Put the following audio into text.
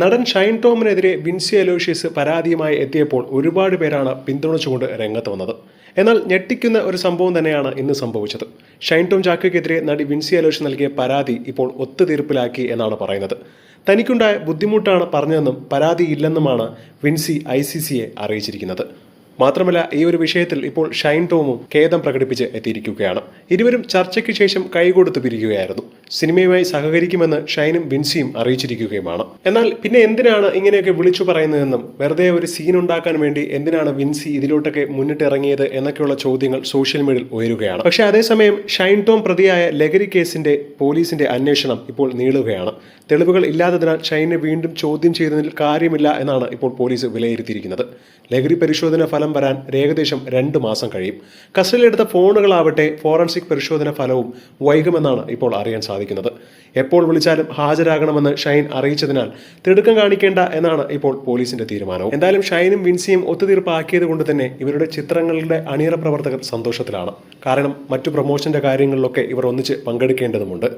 നടൻ ഷൈൻ ടോമിനെതിരെ വിൻസി അലോഷ്യസ് പരാതിയുമായി എത്തിയപ്പോൾ ഒരുപാട് പേരാണ് പിന്തുണച്ചുകൊണ്ട് രംഗത്ത് വന്നത്. എന്നാൽ ഞെട്ടിക്കുന്ന ഒരു സംഭവം തന്നെയാണ് ഇന്ന് സംഭവിച്ചത്. ഷൈൻ ടോം ചാക്കയ്ക്കെതിരെ നടി വിൻസി അലോഷ് നൽകിയ പരാതി ഇപ്പോൾ ഒത്തുതീർപ്പിലാക്കി എന്നാണ് പറയുന്നത്. തനിക്കുണ്ടായ ബുദ്ധിമുട്ടാണ് പറഞ്ഞതെന്നും പരാതിയില്ലെന്നുമാണ് വിൻസി ഐ സി സിയെ അറിയിച്ചിരിക്കുന്നത്. മാത്രമല്ല ഈ ഒരു വിഷയത്തിൽ ഇപ്പോൾ ഷൈൻ ടോമും ഖേദം പ്രകടിപ്പിച്ച് എത്തിയിരിക്കുകയാണ്. ഇരുവരും ചർച്ചയ്ക്ക് ശേഷം കൈകൊടുത്ത് പിരിക്കുകയായിരുന്നു സിനിമയുമായി സഹകരിക്കുമെന്ന് ഷൈനും വിൻസിയും അറിയിച്ചിരിക്കുകയുമാണ്. എന്നാൽ പിന്നെ എന്തിനാണ് ഇങ്ങനെയൊക്കെ വിളിച്ചു പറയുന്നതെന്നും വെറുതെ ഒരു സീൻ ഉണ്ടാക്കാൻ വേണ്ടി എന്തിനാണ് വിൻസി ഇതിലോട്ടൊക്കെ മുന്നിട്ടിറങ്ങിയത് എന്നൊക്കെയുള്ള ചോദ്യങ്ങൾ സോഷ്യൽ മീഡിയയിൽ ഉയരുകയാണ്. പക്ഷേ അതേസമയം ഷൈൻ ടോം പ്രതിയായ ലഹരി കേസിന്റെ പോലീസിന്റെ അന്വേഷണം ഇപ്പോൾ നീളുകയാണ്. തെളിവുകൾ ഇല്ലാത്തതിനാൽ ഷൈനെ വീണ്ടും ചോദ്യം ചെയ്തതിൽ കാര്യമില്ല എന്നാണ് ഇപ്പോൾ പോലീസ് വിലയിരുത്തിയിരിക്കുന്നത്. ലഹരി പരിശോധന ഫലം വരാൻ ഏകദേശം രണ്ട് മാസം കഴിയും. കസ്റ്റഡിയിലെടുത്ത ഫോണുകളാവട്ടെ ഫോറൻസിക് പരിശോധന ഫലവും വൈകുമെന്നാണ് ഇപ്പോൾ അറിയാൻ സാധിക്കുന്നത്. എപ്പോൾ വിളിച്ചാലും ഹാജരാകണമെന്ന് ഷൈൻ അറിയിച്ചതിനാൽ തിടുക്കം കാണിക്കേണ്ട എന്നാണ് ഇപ്പോൾ പോലീസിന്റെ തീരുമാനം എന്തായാലും ഷൈനും വിൻസിയും ഒത്തുതീർപ്പാക്കിയത് കൊണ്ട് തന്നെ ഇവരുടെ ചിത്രങ്ങളുടെ അണിയറ പ്രവർത്തകർ സന്തോഷത്തിലാണ്. കാരണം മറ്റു പ്രൊമോഷന്റെ കാര്യങ്ങളിലൊക്കെ ഇവർ ഒന്നിച്ച് പങ്കെടുക്കേണ്ടതുമുണ്ട്.